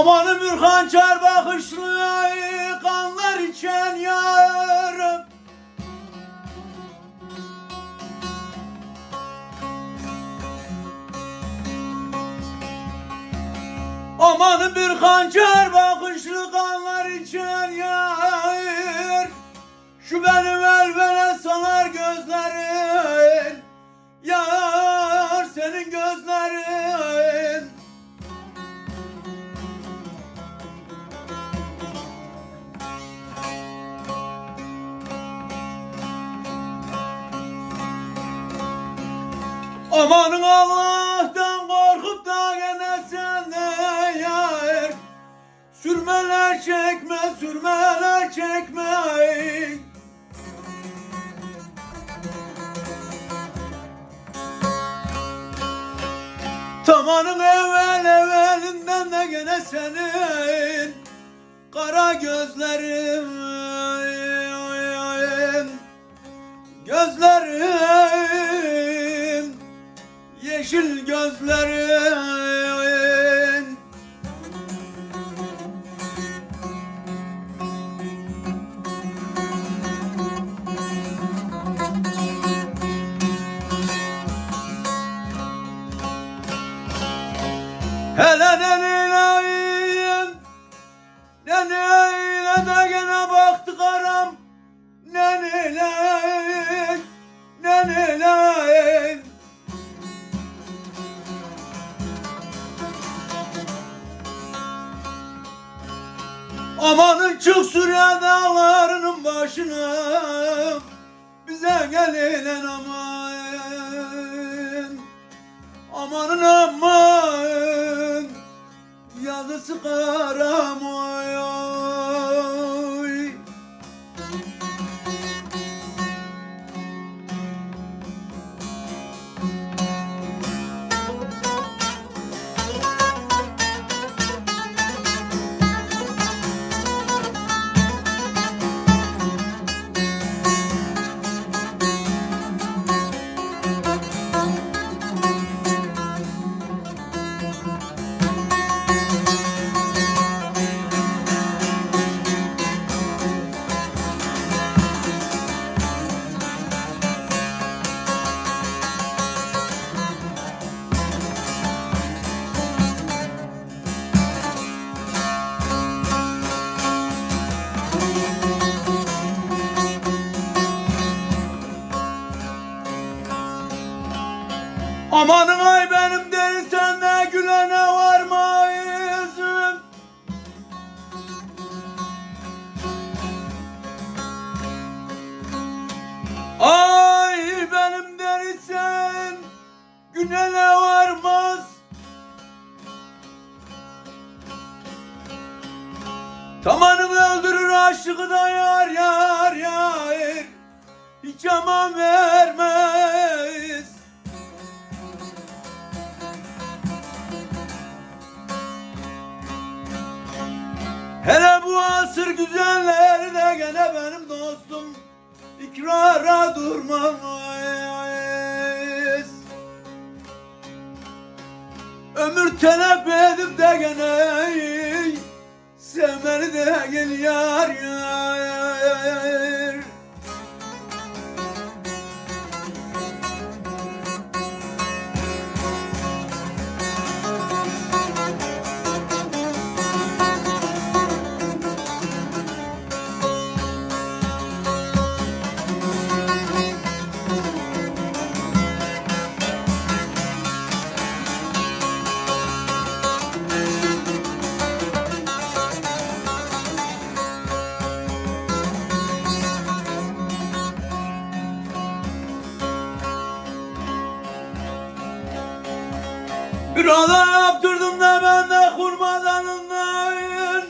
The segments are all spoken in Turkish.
Amanım bir hançer bakışlı kanlar içen yarım. Amanın bir hançer bakışlı kanlar içen yar Şu benim Amanın Allah'tan korkup da gene sende yar. Sürmeler çekme, sürmeler çekme Tamanın evvel evvelinden de gene senin Kara gözlerin Yeşil gözlerin. Hele neneyleyin Amanın çık Suriye dağlarının başına Bize gelin aman. Amanın aman Yazısı karam Amanın ay benim deli sende gülene varmayızım. Ay benim deli sen gülene varmaz. Tamanım öldürür aşığı da yar yar yar. Hiç aman vermez asır güzelleri de gene benim dostum. İkrara durmaz Ömür telef edip de gene Sevmeli de gel yar yar Oda yaptırdım da ben de kurmadanından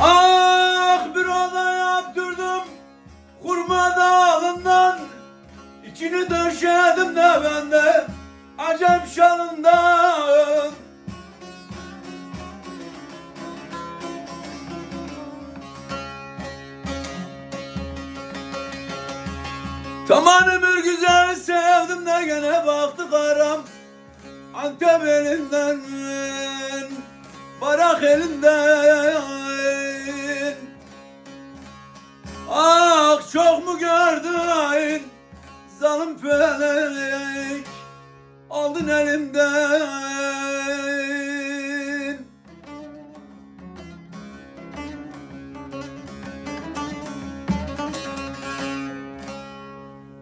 Ah oda yaptırdım kurma dalından İçini döşedim de ben de acayip şalından Aman ömür güzel sevdim de gene baktı karam. Antep elinden Barak elinden. Ah çok mu gördün Zalim felek? Aldın elimden